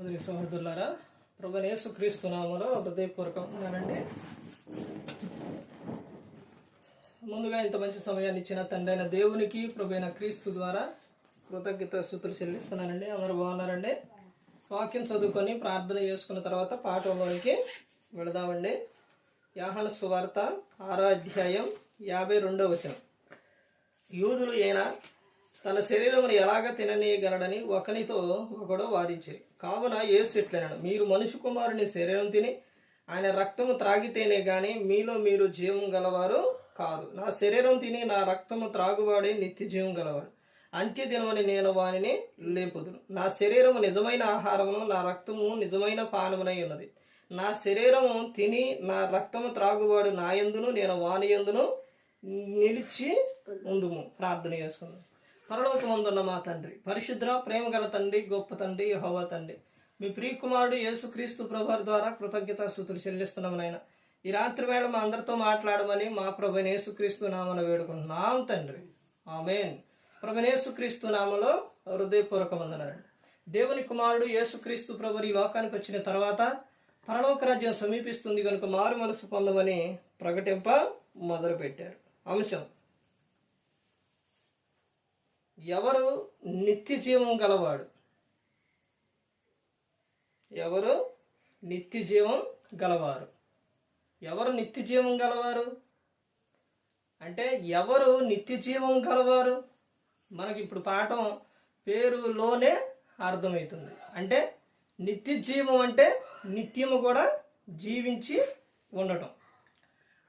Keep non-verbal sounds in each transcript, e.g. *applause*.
సోదరి సహోదరులారా ప్రభు క్రీస్తునామలో క్రీస్తు నామలో హృదయపూర్వకంగానండి ముందుగా ఇంత మంచి సమయాన్ని ఇచ్చిన తండ్రైన దేవునికి ప్రభైన క్రీస్తు ద్వారా కృతజ్ఞత స్థుతులు చెల్లిస్తున్నానండి. అందరూ బాగున్నారండి? వాక్యం చదువుకొని ప్రార్థన చేసుకున్న తర్వాత పాఠంలోకి వెళదామండి. యాహన సువార్త ఆరో అధ్యాయం యాభై రెండో వచనం. యూదులు అయినా తన శరీరమును ఎలాగ తిననీయగలడని ఒకనితో ఒకడు వాదించిరి కావున యేసు ఇట్లనను మీరు మనుషు కుమారుని శరీరం తిని ఆయన రక్తము త్రాగితేనే కానీ మీలో మీరు జీవం గలవారు కాదు నా శరీరం తిని నా రక్తము త్రాగువాడే నిత్య జీవం గలవాడు. అంత్య దినమని నేను వానిని లేపుదును. నా శరీరము నిజమైన ఆహారమును నా రక్తము నిజమైన పానమునై ఉన్నది. నా శరీరము తిని నా రక్తము త్రాగువాడు నా యందును నేను వాని యందును నిలిచి ఉందుము. ప్రార్థన చేసుకుందాం. పరలోకమందున్న మా తండ్రి. పరిశుద్ర ప్రేమ గల తండ్రి గొప్ప తండ్రి యెహోవా తండ్రి. మీ ప్రియకుమారుడు యేసుక్రీస్తు ప్రభువారి ద్వారా కృతజ్ఞత స్థుతులు చెల్లిస్తున్నాం నాయన. ఈ రాత్రి వేళ మా అందరితో మాట్లాడమని మా ప్రభు యేసుక్రీస్తు నామను వేడుకుంటున్నాం తండ్రి. ఆమెన్. ప్రభు యేసుక్రీస్తు నామలో హృదయపూర్వక వందనాలండి దేవుని కుమారుడు యేసుక్రీస్తు ప్రభు ఈ లోకానికి వచ్చిన తర్వాత పరలోక రాజ్యం సమీపిస్తుంది కనుక మారు మనసు పొందమని ప్రకటింప మొదలుపెట్టారు. అంశం. ఎవరు నిత్య జీవం గలవాడు? ఎవరు నిత్య జీవం గలవారు? ఎవరు నిత్య జీవం గలవారు? అంటే ఎవరు నిత్య జీవం గలవారు? మనకి ఇప్పుడు పాఠం పేరులోనే అర్థమవుతుంది. అంటే నిత్య జీవం అంటే నిత్యము కూడా జీవించి ఉండటం.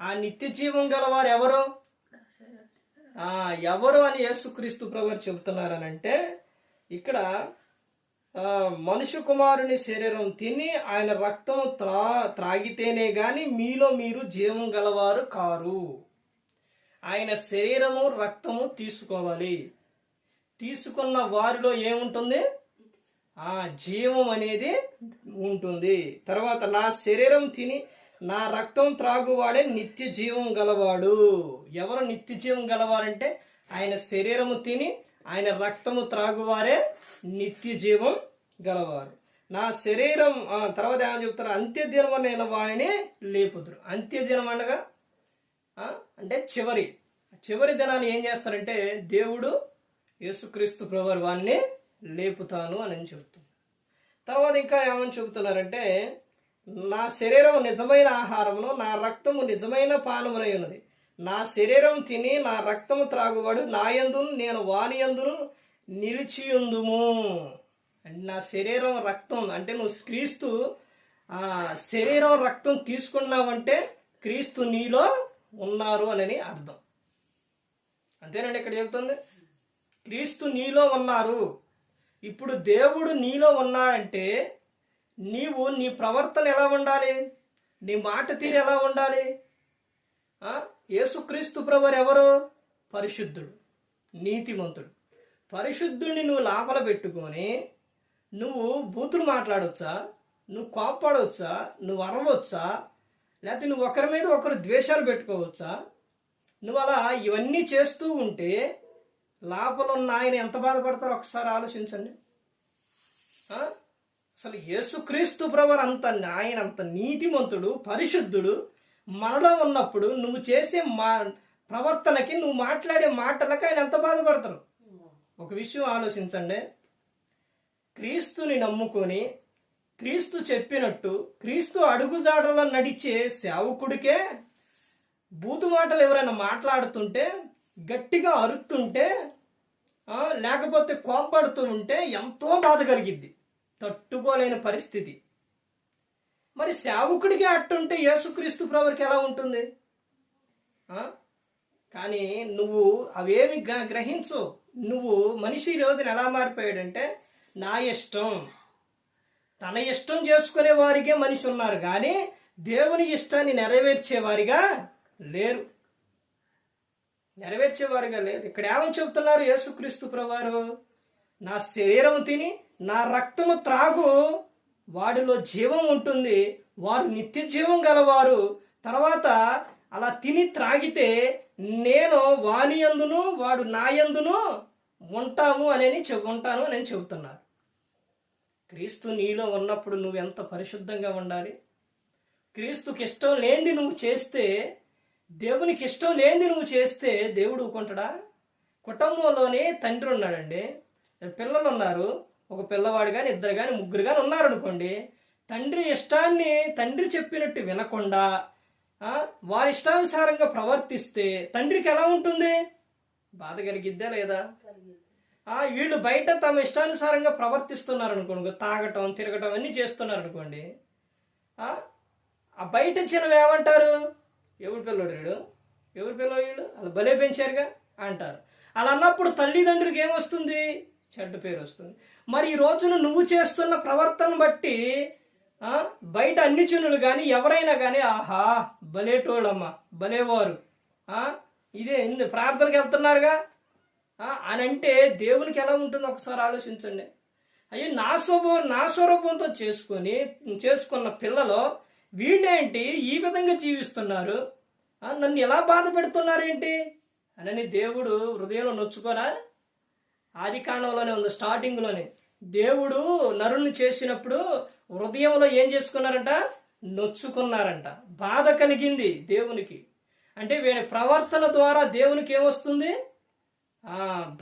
ఆ నిత్య జీవం గలవారు ఎవరు? ఎవరు అని యేసుక్రీస్తు ప్రభు చెబుతున్నారనంటే ఇక్కడ మనుషు కుమారుని శరీరం తిని ఆయన రక్తం త్రా త్రాగితేనే కానీ మీలో మీరు జీవం గలవారు కారు. ఆయన శరీరము రక్తము తీసుకోవాలి. తీసుకున్న వారిలో ఏముంటుంది? ఆ జీవం అనేది ఉంటుంది. తర్వాత నా శరీరం తిని నా రక్తం త్రాగువాడే నిత్య జీవం గలవాడు. ఎవరు నిత్య జీవం గలవారంటే ఆయన శరీరము తిని ఆయన రక్తము త్రాగువారే నిత్య జీవం గలవారు. నా శరీరం తర్వాత ఏమని చెప్తారు? అంత్యదినం నేను వారిని లేపుదురు. అంత్యదినం అనగా అంటే చివరి. చివరి దినాన్ని ఏం చేస్తారంటే దేవుడు యేసుక్రీస్తు ప్రభు వారిని లేపుతాను అని చెబుతుంది తర్వాత ఇంకా ఏమని చెబుతున్నారంటే నా శరీరం నిజమైన ఆహారమును నా రక్తము నిజమైన పానమునై ఉన్నది. నా శరీరం తిని నా రక్తము త్రాగువాడు నా యందును నేను వానియందును నిలిచియుందుము. అంటే నా శరీరం రక్తం అంటే నువ్వు క్రీస్తు శరీరం రక్తం తీసుకున్నావంటే క్రీస్తు నీలో ఉన్నారు అని అర్థం. అంతేనండి ఇక్కడ చెబుతుంది? క్రీస్తు నీలో ఉన్నారు. ఇప్పుడు దేవుడు నీలో ఉన్నాడంటే నీవు నీ ప్రవర్తన ఎలా ఉండాలి? నీ మాట తీరు ఎలా ఉండాలి? యేసుక్రీస్తు ప్రవర్ ఎవరు? పరిశుద్ధుడు నీతిమంతుడు. పరిశుద్ధుడిని నువ్వు లోపల పెట్టుకొని నువ్వు బూతులు మాట్లాడవచ్చా నువ్వు కోప్పడవచ్చా నువ్వు అరవచ్చా? లేకపోతే నువ్వు ఒకరి మీద ఒకరు ద్వేషాలు పెట్టుకోవచ్చా? నువ్వు అలా ఇవన్నీ చేస్తూ ఉంటే లోపల ఉన్న ఆయన ఎంత బాధపడతారో ఒకసారి ఆలోచించండి. అసలు యేసుక్రీస్తు ప్రభు అంత ఆయన అంత నీతిమంతుడు పరిశుద్ధుడు మనలో ఉన్నప్పుడు నువ్వు చేసే మా ప్రవర్తనకి నువ్వు మాట్లాడే మాటలకు ఆయన ఎంత బాధపడతారు? ఒక విషయం ఆలోచించండి. క్రీస్తుని నమ్ముకొని క్రీస్తు చెప్పినట్టు క్రీస్తు అడుగుజాడలో నడిచే సేవకుడికే బూతు మాటలు ఎవరైనా మాట్లాడుతుంటే గట్టిగా అరుతుంటే లేకపోతే కోప్పడుతూ ఉంటే ఎంతో బాధ కలిగిద్ది. తట్టుకోలేని పరిస్థితి. మరి సేవకుడికి అట్టుంటే యేసుక్రీస్తు ప్రభుకి ఎలా ఉంటుంది? కానీ నువ్వు అవేమి గ- గ్రహించు. నువ్వు మనిషి ఈ రోజున ఎలా మారిపోయాడంటే నా ఇష్టం. తన ఇష్టం చేసుకునే వారికే మనిషి ఉన్నారు కానీ దేవుని ఇష్టాన్ని నెరవేర్చేవారిగా లేరు. నెరవేర్చేవారుగా లేరు. ఇక్కడ ఏమని చెబుతున్నారు యేసుక్రీస్తు ప్రభువారు? నా శరీరం తిని నా రక్తము త్రాగు వాడిలో జీవం ఉంటుంది. వారు నిత్య జీవం గలవారు. తర్వాత అలా తిని త్రాగితే నేను వాని యందును వాడు నా యందును ఉంటాము అనేది చెబు ఉంటాను అని చెబుతున్నారు. క్రీస్తు నీలో ఉన్నప్పుడు నువ్వు ఎంత పరిశుద్ధంగా ఉండాలి? క్రీస్తుకి ఇష్టం లేనిది నువ్వు చేస్తే దేవునికి ఇష్టం లేనిది నువ్వు చేస్తే దేవుడు ఊకుంటాడా కుటుంబంలోనే తండ్రి ఉన్నాడండి. పిల్లలు ఉన్నారు ఒక పిల్లవాడు కానీ ఇద్దరు కానీ ముగ్గురు కానీ ఉన్నారనుకోండి తండ్రి ఇష్టాన్ని తండ్రి చెప్పినట్టు వినకుండా వారి ఇష్టానుసారంగా ప్రవర్తిస్తే తండ్రికి ఎలా ఉంటుంది? బాధ కలిగిద్దా లేదా? ఆ వీళ్ళు బయట తమ ఇష్టానుసారంగా ప్రవర్తిస్తున్నారు అనుకోండి తాగటం తిరగటం అన్నీ చేస్తున్నారు అనుకోండి ఆ బయట చిన్నవి ఏమంటారు? ఎవరి పిల్లోడు వీడు? ఎవరి పిల్లడు వీడు? వాళ్ళు భలే పెంచారుగా అంటారు. అలా అన్నప్పుడు తల్లిదండ్రులకి ఏమొస్తుంది చెడ్డ పేరు వస్తుంది. మరి ఈ రోజున నువ్వు చేస్తున్న ప్రవర్తన బట్టి బయట అన్ని చిన్నులు కానీ ఎవరైనా కానీ ఆహా భలేటోళ్ళమ్మ భలేవారు ఇదే ప్రార్థనకి వెళ్తున్నారుగా? అని అంటే దేవునికి ఎలా ఉంటుందో ఒకసారి ఆలోచించండి. అయ్యో నా స్వభావం నా స్వరూపంతో చేసుకొని చేసుకున్న పిల్లలు వీళ్ళేంటి? ఈ విధంగా జీవిస్తున్నారు. నన్ను ఎలా బాధ పెడుతున్నారేంటి? అని దేవుడు హృదయంలో నొచ్చుకోరా? ఆది కాండంలోనే ఉంది స్టార్టింగ్లోనే. దేవుడు నరుల్ని చేసినప్పుడు హృదయంలో ఏం చేసుకున్నారంట? నొచ్చుకున్నారంట. బాధ కలిగింది దేవునికి. అంటే వీని ప్రవర్తన ద్వారా దేవునికి ఏమొస్తుంది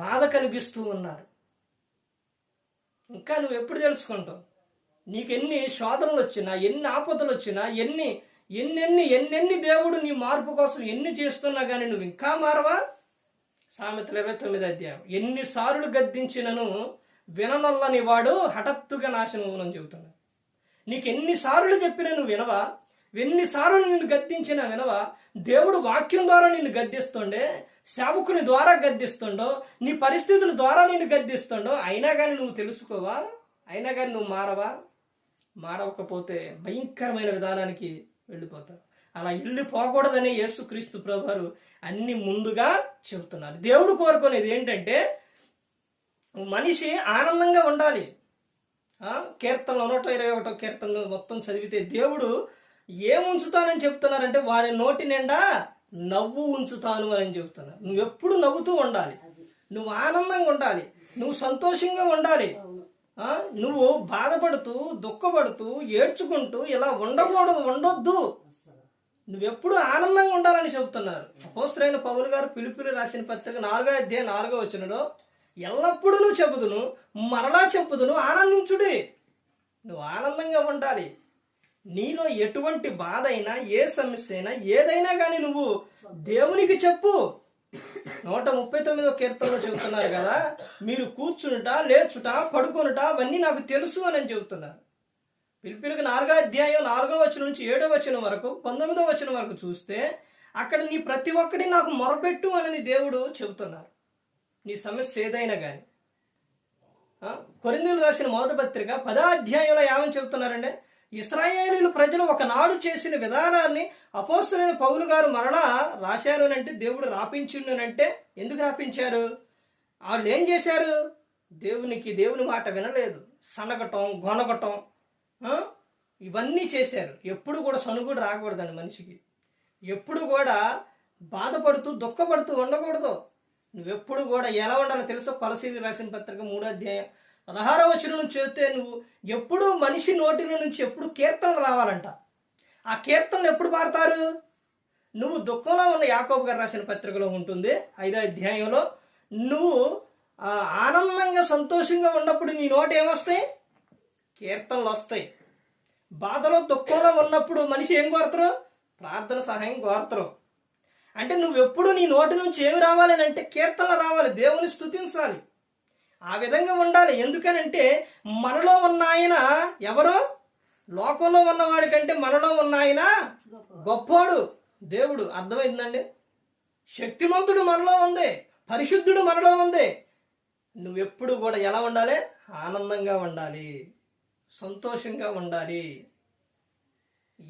బాధ కలిగిస్తూ ఉన్నారు. ఇంకా నువ్వు ఎప్పుడు తెలుసుకుంటావు? నీకు ఎన్ని శోధనలు వచ్చినా ఎన్ని ఆపదలు వచ్చినా ఎన్ని ఎన్నెన్ని ఎన్నెన్ని దేవుడు నీ మార్పు కోసం ఎన్ని చేస్తున్నా కానీ నువ్వు ఇంకా మారవా? సామెతలు ఇరవై తొమ్మిది అధ్యాయం. ఎన్నిసార్లు గద్దించినను విననొల్లని వాడు హఠాత్తుగా నాశనం అని చెబుతున్నాడు. నీకు ఎన్నిసార్లు చెప్పినా నువ్వు వినవా? ఎన్నిసార్లు నిన్ను గద్దించినా వినవా? దేవుడు వాక్యం ద్వారా నిన్ను గద్దిస్తుండే సేవకుని ద్వారా గద్దిస్తుండో నీ పరిస్థితుల ద్వారా నిన్ను గద్దిస్తుండో అయినా కానీ నువ్వు తెలుసుకోవా? అయినా కానీ నువ్వు మారవా? మారవకపోతే భయంకరమైన విధానానికి వెళ్ళిపోతావు. అలా వెళ్ళిపోకూడదని యేసుక్రీస్తు ప్రభువారు అన్ని ముందుగా చెబుతున్నారు. దేవుడు కోరుకునేది ఏంటంటే మనిషి ఆనందంగా ఉండాలి. కీర్తనలు నూట ఇరవై ఒకటో కీర్తనలు మొత్తం చదివితే దేవుడు ఏం ఉంచుతానని చెప్తున్నారంటే వారి నోటి నిండా నవ్వు ఉంచుతాను అని చెప్తున్నారు నువ్వు ఎప్పుడు నవ్వుతూ ఉండాలి. నువ్వు ఆనందంగా ఉండాలి. నువ్వు సంతోషంగా ఉండాలి. నువ్వు బాధపడుతూ దుఃఖపడుతూ ఏడ్చుకుంటూ ఇలా ఉండకూడదు ఉండొద్దు. నువ్వెప్పుడు ఆనందంగా ఉండాలని చెబుతున్నారు. అపోసరైన పౌలు గారు పిలుపులు రాసిన పత్రిక నాలుగో అధ్యాయం నాలుగో వచ్చినలో ఎల్లప్పుడూ నువ్వు చెబుదును మరలా చెప్పుదును ఆనందించుడి. నువ్వు ఆనందంగా ఉండాలి. నీలో ఎటువంటి బాధ అయినా ఏ సమస్య అయినా ఏదైనా కానీ నువ్వు దేవునికి చెప్పు. నూట ముప్పై తొమ్మిదో కీర్తనలో చెబుతున్నారు కదా మీరు కూర్చునుట లేచుట పడుకొనుట అవన్నీ నాకు తెలుసు అని చెబుతున్నారు. పిలిపిలకు నాలుగో అధ్యాయం నాలుగో వచనం నుంచి ఏడో వచనం వరకు పంతొమ్మిదో వచనం వరకు చూస్తే అక్కడ నీ ప్రతి ఒక్కటి నాకు మొరపెట్టు అని దేవుడు చెబుతున్నారు. నీ సమస్య ఏదైనా కానీ కొరిందులు రాసిన మొదటి పత్రిక పదా అధ్యాయంలో ఏమని చెబుతున్నారంటే ఇస్రాయేలీలు ప్రజలు ఒకనాడు చేసిన విధానాన్ని అపోస్తులైన పౌలు గారు మరలా రాశారు అంటే దేవుడు రాపించుండనంటే ఎందుకు రాపించారు? వాళ్ళు ఏం చేశారు? దేవునికి దేవుని మాట వినలేదు. సనగటం గొనగటం ఇవన్నీ చేశారు. ఎప్పుడు కూడా సనుగుడు రాకూడదండి మనిషికి. ఎప్పుడు కూడా బాధపడుతూ దుఃఖపడుతూ ఉండకూడదు. నువ్వెప్పుడు కూడా ఎలా ఉండాలో తెలుసో కొలసీది రాసిన పత్రిక మూడో అధ్యాయం పదహారో వచ్చిన నుంచి చూస్తే నువ్వు ఎప్పుడు మనిషి నోటిలో నుంచి ఎప్పుడు కీర్తనలు రావాలంట. ఆ కీర్తనలు ఎప్పుడు పాడతారు? నువ్వు దుఃఖంలో ఉన్న యాకోబు గారు రాసిన పత్రికలో ఉంటుంది. ఐదో అధ్యాయంలో నువ్వు ఆనందంగా సంతోషంగా ఉన్నప్పుడు నీ నోట ఏమొస్తాయి? కీర్తనలు వస్తాయి. బాధలో దుఃఖంలో ఉన్నప్పుడు మనిషి ఏం కోరతారు? ప్రార్థన సహాయం కోరతారు. అంటే నువ్వు ఎప్పుడు నీ నోటి నుంచి ఏమి రావాలి అని అంటే కీర్తనలు రావాలి దేవుని స్థుతించాలి ఆ విధంగా ఉండాలి. ఎందుకనంటే మనలో ఉన్న ఆయన ఎవరు? లోకంలో ఉన్నవాడి కంటే మనలో ఉన్న ఆయన గొప్పోడు దేవుడు. అర్థమైందండి? శక్తిమంతుడు మనలో ఉంది పరిశుద్ధుడు మనలో ఉంది. నువ్వెప్పుడు కూడా ఎలా ఉండాలి? ఆనందంగా ఉండాలి. సంతోషంగా ఉండాలి.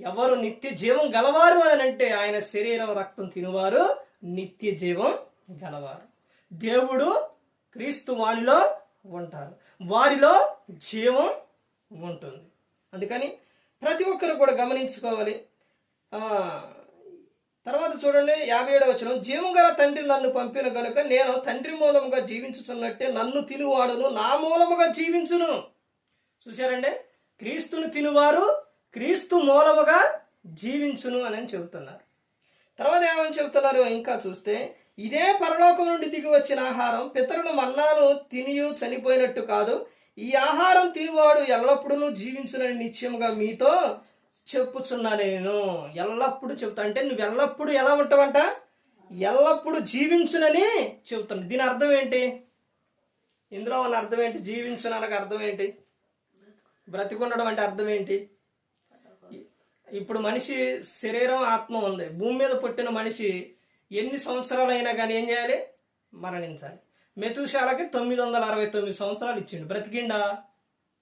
ఎవరు నిత్య జీవం గలవారు అని అంటే ఆయన శరీరం రక్తం తినువారు నిత్య జీవం గలవారు. దేవుడు క్రీస్తు వారిలో ఉంటారు. వారిలో జీవం ఉంటుంది. అందుకని ప్రతి ఒక్కరు కూడా గమనించుకోవాలి. తర్వాత చూడండి యాభై ఏడవ వచనం. జీవం గల తండ్రి నన్ను పంపిన గనుక నేను తండ్రి మూలముగా జీవించుచున్నట్టే నన్ను తినువాడును నా మూలముగా జీవించును. చూశారండి? క్రీస్తును తినువారు క్రీస్తు మూలముగా జీవించును అని చెబుతున్నారు. తర్వాత ఏమని చెబుతున్నారు? ఇంకా చూస్తే ఇదే పరలోకం నుండి దిగి వచ్చిన ఆహారం పితరులు మన్నాను తినియు చనిపోయినట్టు కాదు. ఈ ఆహారం తినివాడు ఎల్లప్పుడూ జీవించునని నిశ్చయముగా మీతో చెప్పుచున్నా నేను. ఎల్లప్పుడూ చెప్తా అంటే నువ్వు ఎల్లప్పుడూ ఎలా ఉంటావంట? ఎల్లప్పుడూ జీవించునని చెబుతాను దీని అర్థం ఏంటి? ఇందులో ఉన్న అర్థం ఏంటి? జీవించునకు అర్థం ఏంటి? బ్రతికుండడం అంటే అర్థం ఏంటి? ఇప్పుడు మనిషి శరీరం ఆత్మ ఉంది. భూమి మీద పుట్టిన మనిషి ఎన్ని సంవత్సరాలు అయినా కానీ ఏం చేయాలి? మరణించాలి. మెతుశాలకి తొమ్మిది వందల అరవై తొమ్మిది సంవత్సరాలు ఇచ్చిండు. బ్రతికిండా?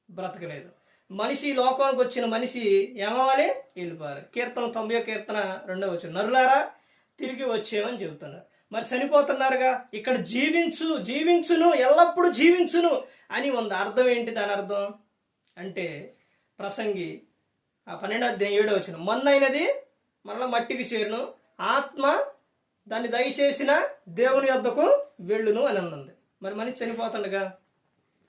బ్రతకలేదు. మనిషి లోకానికి వచ్చిన మనిషి ఏమవ్వాలి? వెళ్ళిపోవాలి. కీర్తన తొంభై కీర్తన రెండో వచ్చిన నరులారా తిరిగి వచ్చేమని చెబుతున్నారు. మరి చనిపోతున్నారుగా? ఇక్కడ జీవించు జీవించును ఎల్లప్పుడూ జీవించును అని ఉంది. అర్థం ఏంటి దాని అర్థం? అంటే ప్రసంగి ఆ పన్నెండో అధ్యాయం ఏడో వచ్చిన మొన్నైనది మనలో మట్టికి చేరును ఆత్మ దాన్ని దయచేసిన దేవుని వద్దకు వెళ్ళును అని అన్నది. మరి మనిషి చనిపోతుండగా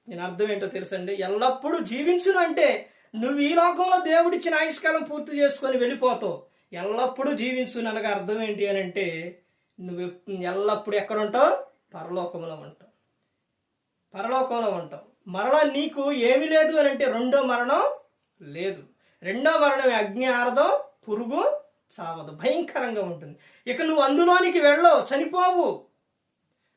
నేను అర్థం ఏంటో తెలుసండి? ఎల్లప్పుడూ జీవించును అంటే నువ్వు ఈ లోకంలో దేవుడిచ్చిన ఆయుష్కాలం పూర్తి చేసుకొని వెళ్ళిపోతావు. ఎల్లప్పుడూ జీవించును అనగా అర్థం ఏంటి అని అంటే నువ్వు ఎల్లప్పుడూ ఎక్కడ ఉంటావు? పరలోకంలో ఉంటావు. పరలోకంలో ఉంటావు. మరణం నీకు ఏమీ లేదు అని అంటే రెండో మరణం లేదు. రెండో మరణం అగ్ని ఆరదో పురుగు చావదు. భయంకరంగా ఉంటుంది. ఇక నువ్వు అందులోనికి వెళ్ళవు చనిపోవు.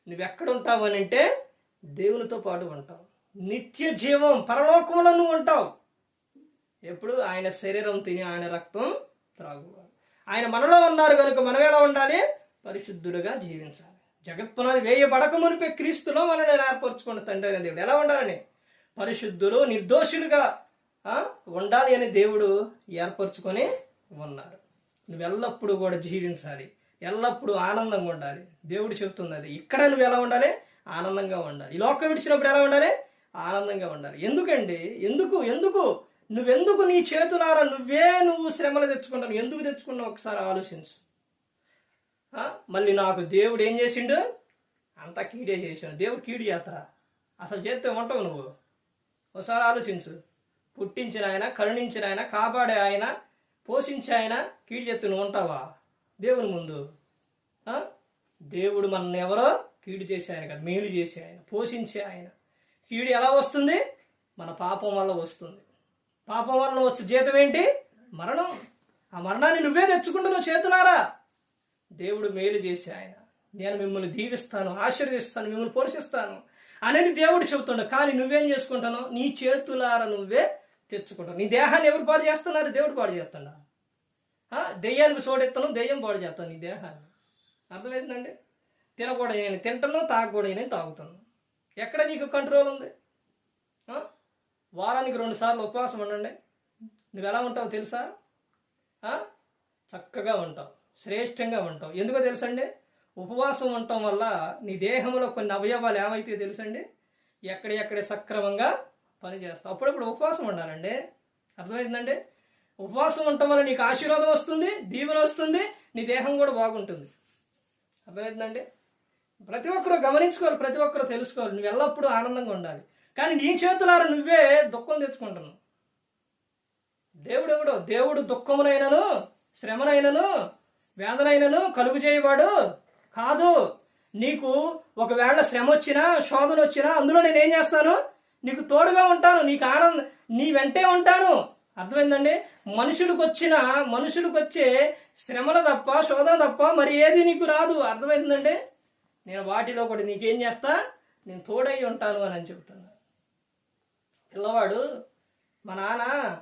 నువ్వెక్కడ ఉంటావు అని అంటే దేవునితో పాటు ఉంటావు. నిత్య జీవం పరలోకంలో నువ్వు ఉంటావు. ఎప్పుడు ఆయన శరీరం తిని ఆయన రక్తం త్రాగువారు ఆయన మనలో ఉన్నారు కనుక మనం ఎలా ఉండాలి? పరిశుద్ధులుగా జీవించాలి. జగత్పునాది వేయబడక మునిపే క్రీస్తులో మనల్ని ఏర్పరచుకున్న తండ్రి అనే దేవుడు. ఎలా ఉండాలని? పరిశుద్ధులు నిర్దోషులుగా ఉండాలి అని దేవుడు ఏర్పరచుకొని ఉన్నారు. నువ్వు ఎల్లప్పుడూ కూడా జీవించాలి. ఎల్లప్పుడూ ఆనందంగా ఉండాలి. దేవుడు చెబుతుంది అది. ఇక్కడ నువ్వు ఎలా ఉండాలి? ఆనందంగా ఉండాలి. ఈ లోకం విడిచినప్పుడు ఎలా ఉండాలి? ఆనందంగా ఉండాలి. ఎందుకండి? ఎందుకు? ఎందుకు? నువ్వెందుకు నీ చేతులారా నువ్వే నువ్వు శ్రమలు తెచ్చుకుంటావు? ఎందుకు తెచ్చుకున్నావు? ఒకసారి ఆలోచించు. మళ్ళీ నాకు దేవుడు ఏం చేసిండు? అంతా కీడే చేసాడు. దేవుడు కీడు చేస్తారా అసలు చేస్తే ఉంటావు నువ్వు? ఒకసారి ఆలోచించు. పుట్టించిన ఆయన కరుణించిన ఆయన కాపాడే ఆయన పోషించే ఆయన కీడు చేస్తే నువ్వు ఉంటావా? దేవుని ముందు. దేవుడు మనల్ని ఎవరో కీడు చేసే ఆయన కదా మేలు చేసే ఆయన పోషించే ఆయన. కీడు ఎలా వస్తుంది? మన పాపం వల్ల వస్తుంది. పాపం వల్ల వచ్చే జీతం ఏంటి? మరణం. ఆ మరణాన్ని నువ్వే తెచ్చుకుంటున్నావు చేతులారా? దేవుడు మేలు చేసి ఆయన. నేను మిమ్మల్ని దీవిస్తాను ఆశీర్వదిస్తాను మిమ్మల్ని పోషిస్తాను అనేది దేవుడు చెబుతుండ. కానీ నువ్వేం చేసుకుంటాను నీ చేతులారా నువ్వే తెచ్చుకుంటావు. నీ దేహాన్ని ఎవరు పాడు చేస్తున్నారు? దేవుడు పాడు చేస్తుండా? దెయ్యానికి చోడెత్తాను దెయ్యం పాడు చేస్తాను నీ దేహాన్ని. అర్థమైందండి? తినకూడదు నేను తింటాను తాగకూడదు నేను తాగుతాను. ఎక్కడ నీకు కంట్రోల్ ఉంది? వారానికి రెండు సార్లు ఉపవాసం ఉండండి. నువ్వు ఎలా ఉంటావు తెలుసా? చక్కగా ఉంటావు. శ్రేష్టంగా ఉంటాం. ఎందుకో తెలుసండి? ఉపవాసం ఉండటం వల్ల నీ దేహంలో కొన్ని అవయవాలు ఏమైతే తెలుసండి? ఎక్కడెక్కడే సక్రమంగా పనిచేస్తావు. అప్పుడప్పుడు ఉపవాసం ఉండాలండి. అర్థమైందండి? ఉపవాసం ఉండటం వల్ల నీకు ఆశీర్వాదం వస్తుంది దీవెన వస్తుంది నీ దేహం కూడా బాగుంటుంది. అర్థమైందండి? ప్రతి ఒక్కరూ గమనించుకోవాలి ప్రతి ఒక్కరూ తెలుసుకోవాలి. నువ్వు ఎల్లప్పుడూ ఆనందంగా ఉండాలి. కానీ నీ చేతులారా నువ్వే దుఃఖం తెచ్చుకుంటున్నావు. దేవుడు ఎవడో దేవుడు దుఃఖమునైనను శ్రమనైనను వేదనైనను కలుగు చేయవాడు కాదు. నీకు ఒకవేళ శ్రమ వచ్చినా శోధన వచ్చినా అందులో నేను ఏం చేస్తాను? నీకు తోడుగా ఉంటాను నీకు ఆనందం నీ వెంటే ఉంటాను. అర్థమైందండి? మనుషులకు వచ్చిన మనుషులకు వచ్చే శ్రమల తప్ప శోధన తప్ప మరి ఏది నీకు రాదు. అర్థమైందండి? నేను వాటిలో కూడా నీకేం చేస్తా? నేను తోడై ఉంటాను అని అని చెబుతున్నా. పిల్లవాడు మా నాన్న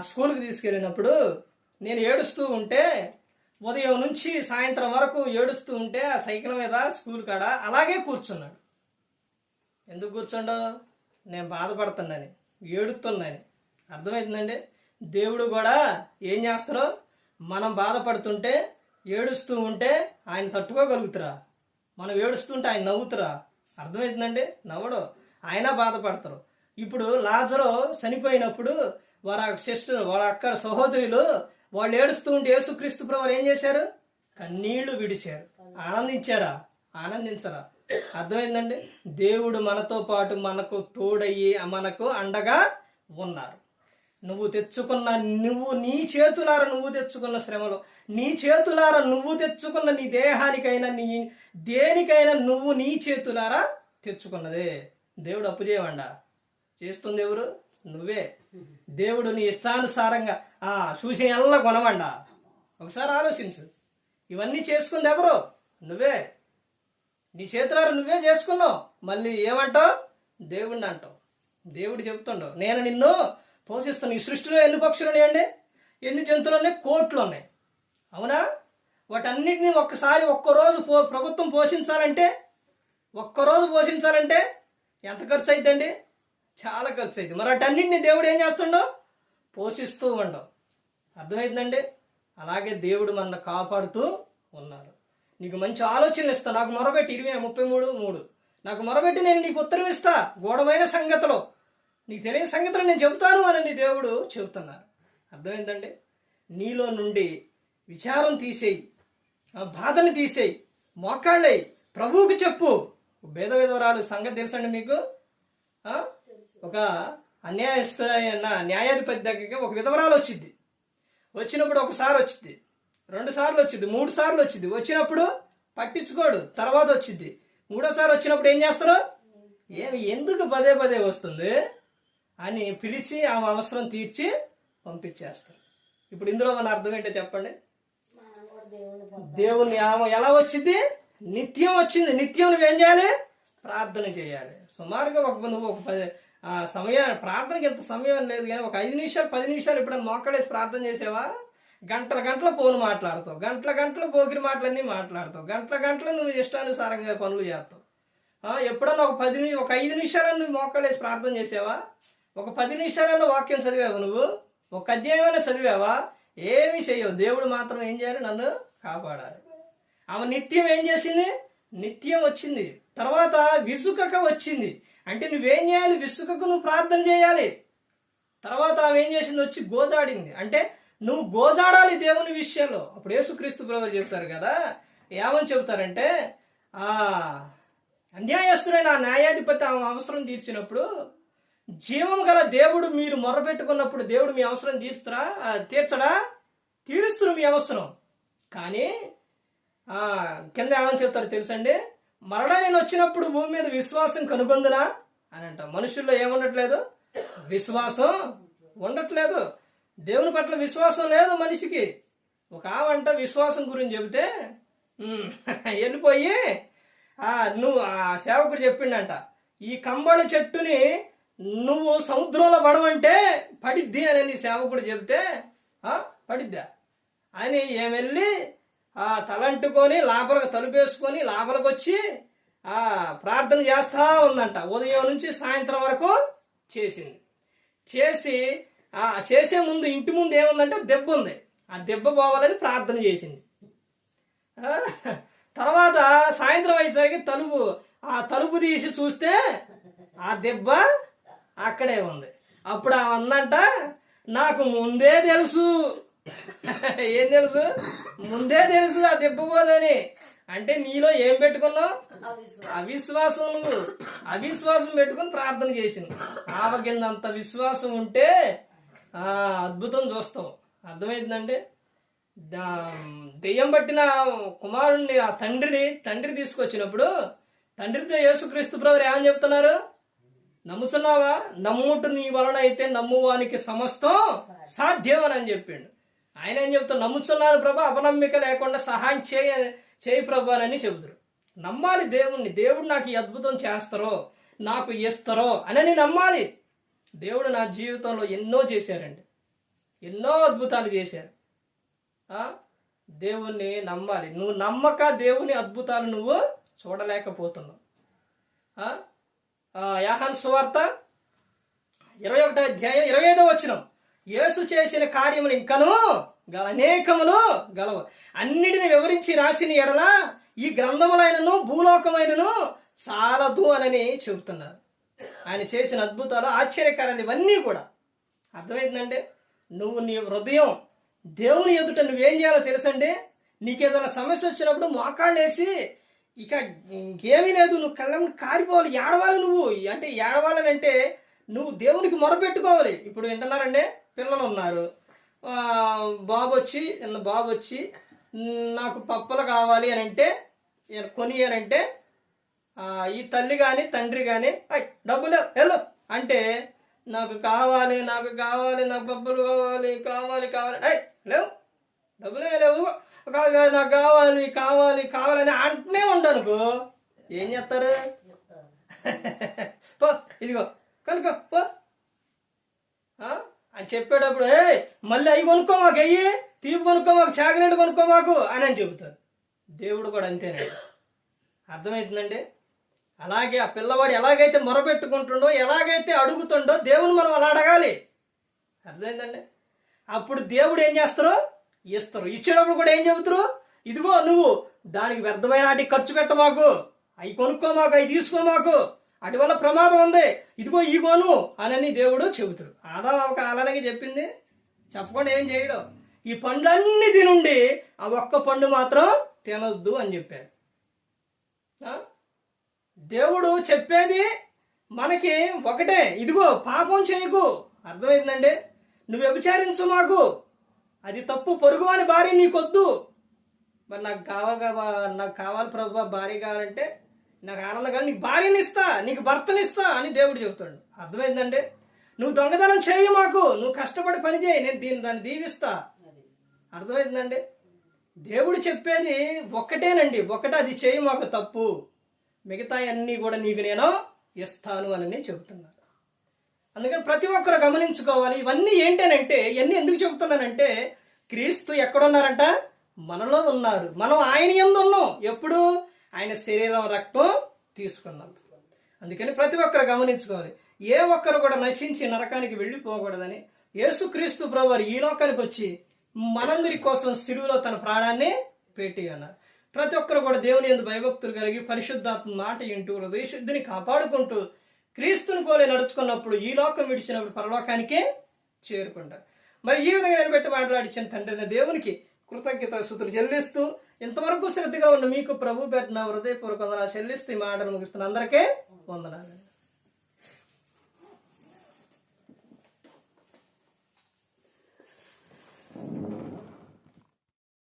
స్కూల్కి తీసుకెళ్ళినప్పుడు నేను ఏడుస్తూ ఉంటే ఉదయం నుంచి సాయంత్రం వరకు ఏడుస్తూ ఉంటే ఆ సైకిల్ మీద స్కూల్ కాడ అలాగే కూర్చున్నాడు. ఎందుకు కూర్చోండో? నేను బాధపడుతున్నాను ఏడుతున్నాను. అర్థమవుతుందండి దేవుడు కూడా ఏం చేస్తారో మనం బాధపడుతుంటే ఏడుస్తూ ఉంటే ఆయన తట్టుకోగలుగుతురా? మనం ఏడుస్తుంటే ఆయన నవ్వుతురా? అర్థమవుతుందండి నవ్వడు. ఆయన బాధపడతారు ఇప్పుడు లాజరో చనిపోయినప్పుడు వారి సిస్టర్ వాళ్ళ అక్క సహోదరులు వాళ్ళు ఏడుస్తూ ఉంటే యేసుక్రీస్తు ప్రభు ఏం చేశారు? కన్నీళ్ళు విడిచారు. ఆనందించారా? ఆనందించరా? అర్థమైందండి? దేవుడు మనతో పాటు మనకు తోడయ్యి మనకు అండగా ఉన్నారు. నువ్వు తెచ్చుకున్న నువ్వు నీ చేతులార నువ్వు తెచ్చుకున్న శ్రమలో నీ చేతులార నువ్వు తెచ్చుకున్న నీ దేహానికైనా నీ దేనికైనా నువ్వు నీ చేతులారా తెచ్చుకున్నదే. దేవుడు అప్పు చేయవండా చేస్తుంది ఎవరు? నువ్వే. దేవుడు నీ ఇష్టానుసారంగా ఆ చూసి ఎల్లా కొనవండా ఒకసారి ఆలోచించు. ఇవన్నీ చేసుకుంది ఎవరు? నువ్వే. నీ చేతులారు నువ్వే చేసుకున్నావు. మళ్ళీ ఏమంటావు? దేవుడిని అంటావు. దేవుడు చెబుతుండవు. నేను నిన్ను పోషిస్తాను ఈ సృష్టిలో ఎన్ని పక్షులు ఉన్నాయండి? ఎన్ని జంతువులు ఉన్నాయి? కోట్లు ఉన్నాయి. అవునా? వాటన్నిటిని ఒక్కసారి ఒక్కరోజు పో ప్రభుత్వం పోషించాలంటే ఒక్కరోజు పోషించాలంటే ఎంత ఖర్చు అవుతుందండి చాలా ఖర్చు అయింది మరి అటన్నింటిని దేవుడు ఏం చేస్తుండో? పోషిస్తూ ఉండవు అర్థమైందండి? అలాగే దేవుడు మన కాపాడుతూ ఉన్నారు. నీకు మంచి ఆలోచనలు ఇస్తా. నాకు మొరబెట్టి ఇరవై ముప్పై మూడు మూడు. నాకు మొరబెట్టి నేను నీకు ఉత్తరం ఇస్తా. గూఢమైన సంగతిలో. నీకు తెలియని సంగతులు నేను చెబుతాను అని నీ దేవుడు చెబుతున్నారు. అర్థమైందండి? నీలో నుండి విచారం తీసేయి. బాధను బాధని తీసేయి. మోకాళ్ళేయి ప్రభువుకి చెప్పు. భేద విధవరాలు సంగతి తెలుసండి మీకు? ఒక అన్యాయస్తుడైన న్యాయాధిపతి దగ్గరికి ఒక విధవరాలు వచ్చింది వచ్చినప్పుడు ఒకసారి వచ్చింది రెండు సార్లు వచ్చింది మూడు సార్లు వచ్చింది వచ్చినప్పుడు పట్టించుకోడు. తర్వాత వచ్చింది మూడోసారి వచ్చినప్పుడు ఏం చేస్తారు? ఏమి ఎందుకు పదే పదే వస్తుంది అని పిలిచి ఆమె అవసరం తీర్చి పంపించేస్తారు. ఇప్పుడు ఇందులో మన అర్థం ఏంటో చెప్పండి. దేవుని ఆమె ఎలా వచ్చింది నిత్యం వచ్చింది. నిత్యం నువ్వేం చేయాలి? ప్రార్థన చేయాలి. సుమారుగా ఒక నువ్వు ఒక పది సమయం ప్రార్థనకి ఎంత సమయం లేదు కానీ ఒక ఐదు నిమిషాలు పది నిమిషాలు ఎప్పుడైనా మొక్కడేసి ప్రార్థన చేసావా? గంటల గంటల ఫోన్ మాట్లాడతావు. గంటల గంటల పోకిరి మాటలన్నీ మాట్లాడతావు. గంటల గంటలు నువ్వు ఇష్టానుసారంగా పనులు చేస్తావు. ఎప్పుడన్నా ఒక పది ని- ఒక ఐదు నిమిషాలను నువ్వు మొక్కడేసి ప్రార్థన చేసావా? ఒక పది నిమిషాలలో వాక్యం చదివావు నువ్వు? ఒక అధ్యాయమైనా చదివావా? ఏమీ చేయవు. దేవుడు మాత్రం ఏం చేయాలి? నన్ను కాపాడాలి. ఆమె నిత్యం ఏం చేసింది? నిత్యం వచ్చింది. తర్వాత విసుకక వచ్చింది. అంటే నువ్వేం చేయాలి? విసుకకు నువ్వు ప్రార్థన చేయాలి. తర్వాత ఆమె ఏం చేసింది? వచ్చి గోజాడింది. అంటే నువ్వు గోజాడాలి దేవుని విషయంలో. అప్పుడు యేసుక్రీస్తు బ్రదర్ చెప్తారు కదా ఏమని చెబుతారంటే ఆ అన్యాయస్తుడైన ఆ న్యాయాధిపతి ఆమె అవసరం తీర్చినప్పుడు జీవం గల దేవుడు మీరు మొరపెట్టుకున్నప్పుడు దేవుడు మీ అవసరం తీర్చురా తీర్చడా? తీరుస్తురు మీ అవసరం. కానీ కింద ఏమని చెప్తారు తెలుసండి? మరలా నేను వచ్చినప్పుడు భూమి మీద విశ్వాసం కనుగొందునా? అని అంట. మనుషుల్లో ఏముండట్లేదు? విశ్వాసం ఉండట్లేదు. దేవుని పట్ల విశ్వాసం లేదు మనిషికి. ఒక ఆవంట విశ్వాసం గురించి చెబితే వెళ్ళిపోయి ఆ, నువ్వు ఆ సేవకుడు చెప్పిండంట. ఈ కంబళ చెట్టుని నువ్వు సముద్రంలో పడవంటే పడిద్ది అని సేవకుడు చెబితే ఆ, పడిద్దా? అని ఏమెళ్ళి ఆ తలంటుకొని లోపలికి తలుపేసుకొని లోపలికి వచ్చి ఆ ప్రార్థన చేస్తా ఉందంట. ఉదయం నుంచి సాయంత్రం వరకు చేసింది. చేసి ఆ చేసే ముందు ఇంటి ముందు ఏముందంటే దెబ్బ ఉంది. ఆ దెబ్బ పోవాలని ప్రార్థన చేసింది. తర్వాత సాయంత్రం అయ్యేసరికి తలుపు ఆ తలుపు తీసి చూస్తే ఆ దెబ్బ అక్కడే ఉంది. అప్పుడు ఆమె అందంట నాకు ముందే తెలుసు. *laughs* ఏం తెలుసు? ముందే తెలుసు ఆ దెబ్బ పోదని. అంటే నీలో ఏం పెట్టుకున్నావు? అవిశ్వాసం. అవిశ్వాసం నువ్వు అవిశ్వాసం పెట్టుకుని ప్రార్థన చేసింది అంత విశ్వాసం ఉంటే ఆ అద్భుతం చూస్తావు. అర్థమైందండి? దెయ్యం పట్టిన కుమారుణ్ణి ఆ తండ్రిని తండ్రి తీసుకొచ్చినప్పుడు తండ్రితో యేసుక్రీస్తు ప్రభు ఏమని చెప్తున్నారు? నమ్ముతున్నావా నమ్ముట నీ వలన అయితే నమ్మువానికి సమస్తం సాధ్యం అని చెప్పిండు. ఆయన ఏం చెప్తా నమ్ముతున్నాను ప్రభా అపనమ్మిక లేకుండా సహాయం చేయ చేయి ప్రభు అని చెబుతారు నమ్మాలి దేవుణ్ణి. దేవుడు నాకు ఈ అద్భుతం చేస్తారో నాకు ఇస్తారో అని నమ్మాలి. దేవుడు నా జీవితంలో ఎన్నో చేశారండి. ఎన్నో అద్భుతాలు చేశారు. దేవుణ్ణి నమ్మాలి. నువ్వు నమ్మక దేవుని అద్భుతాలు నువ్వు చూడలేకపోతున్నావు. యాహన్ సువార్త ఇరవై ఒకటో అధ్యాయం ఇరవై ఐదో వచ్చినం యేసు చేసిన కార్యములు ఇంకను గల అనేకములు గలవు. అన్నిటిని వివరించి రాసిన ఎడల ఈ గ్రంథములైనను భూలోకమైనను చాలదు అని చెబుతున్నారు. ఆయన చేసిన అద్భుతాలు ఆశ్చర్యకరాలు ఇవన్నీ కూడా. అర్థమైందంటే నువ్వు నీ హృదయం దేవుని ఎదుట నువ్వేం చేయాలో తెలుసండి? నీకేదైనా సమస్య వచ్చినప్పుడు మోకాళ్ళు వేసి ఇక ఇంకేమీ లేదు నువ్వు కళ్ళని కారిపోవాలి ఏడవాలి నువ్వు. అంటే ఏడవాలని అంటే నువ్వు దేవునికి మొరపెట్టుకోవాలి. ఇప్పుడు వింటున్నారండి? పిల్లలు ఉన్నారు బాబు వచ్చి నిన్న బాబు వచ్చి "మ్, నాకు పప్పలు కావాలి అని అంటే కొని అని అంటే ఈ తల్లి కానీ తండ్రి కానీ డబ్బులు వెళ్ళు అంటే నాకు కావాలి నాకు కావాలి నాకు పప్పులు కావాలి కావాలి కావాలి ఐ లేవు. డబ్బులే లేవు. నాకు కావాలి కావాలి కావాలని అంటనే ఉండనుకో. ఏం చేస్తారు? *laughs* పో ఇదిగో కనుక పో? అని చెప్పేటప్పుడు ఏ మళ్ళీ అవి కొనుక్కో మాకు అయ్యి తీపి కొనుక్కో మాకు చాక్లెట్ కొనుక్కో మాకు అని అని చెబుతారు. దేవుడు కూడా అంతేనండి. అర్థమవుతుందండి అలాగే ఆ పిల్లవాడు ఎలాగైతే మొరపెట్టుకుంటుండో ఎలాగైతే అడుగుతుండో దేవుని మనం అలా అడగాలి. అర్థమైందండి? అప్పుడు దేవుడు ఏం చేస్తారు? ఇస్తారు. ఇచ్చేటప్పుడు కూడా ఏం చెబుతారు? ఇదిగో నువ్వు దానికి వ్యర్థమైన వాటికి ఖర్చు పెట్ట మాకు అవి కొనుక్కో మాకు అవి తీసుకో మాకు. అటువల్ల ప్రమాదం ఉంది. ఇదిగో ఈ కొను అనని దేవుడు చెబుతాడు. ఆదా ఒక అలాగే చెప్పింది. చెప్పకుండా ఏం చేయడు. ఈ పండ్లన్నీ తినుండి ఆ ఒక్క పండు మాత్రం తినొద్దు అని చెప్పారు దేవుడు చెప్పేది మనకి ఒకటే. ఇదిగో పాపం చేయకు. అర్థమైందండి? నువ్వు వ్యభిచారించు మాకు. అది తప్పు పొరుగు అని భార్య నీకొద్దు. మరి నాకు కావాలి నాకు కావాలి ప్రభు భార్య కావాలంటే నాకు ఆనందం కావాలి నీకు భార్యని ఇస్తా నీకు భర్తని ఇస్తా అని దేవుడు చెబుతాడు. అర్థమైందండి? నువ్వు దొంగతనం చేయి మాకు నువ్వు కష్టపడి పని చేయి నేను దీన్ని దాన్ని దీవిస్తా. అర్థమైందండి? దేవుడు చెప్పేది ఒక్కటేనండి. ఒకటే అది చేయి మాకు తప్పు. మిగతా అన్నీ కూడా నీకు నేను ఇస్తాను అని చెబుతున్నాను. అందుకని ప్రతి ఒక్కరు గమనించుకోవాలి ఇవన్నీ ఏంటనంటే ఇవన్నీ ఎందుకు చెబుతున్నానంటే క్రీస్తు ఎక్కడున్నారంట? మనలో ఉన్నారు. మనం ఆయన ఎందు ఉన్నాం. ఎప్పుడు? ఆయన శరీరం రక్తం తీసుకున్నాం. అందుకని ప్రతి ఒక్కరు గమనించుకోవాలి. ఏ ఒక్కరు కూడా నశించి నరకానికి వెళ్ళిపోకూడదని యేసుక్రీస్తు ప్రభువారు ఈ లోకానికి వచ్చి మనందరి కోసం సిలువలో తన ప్రాణాన్ని పెట్టి అన్నారు ప్రతి ఒక్కరు కూడా దేవుని ఎందు భయభక్తులు కలిగి పరిశుద్ధాత్మ మాట ఇంటూ హృదయశుద్ధిని కాపాడుకుంటూ క్రీస్తుని పోలే నడుచుకున్నప్పుడు ఈ లోకం విడిచినప్పుడు పరలోకానికే చేరుకుంటారు. మరి ఈ విధంగా నిలబెట్టి మాట్లాడించిన తండ్రిని దేవునికి కృతజ్ఞత సుతులు చెల్లిస్తూ ఇంతవరకు శ్రద్ధగా ఉన్న మీకు ప్రభు పెట్టిన హృదయపూర్వక వందనాలు చెల్లిస్తూ ఈ మాటలు ముగిస్తున్న అందరికీ వందనాలు.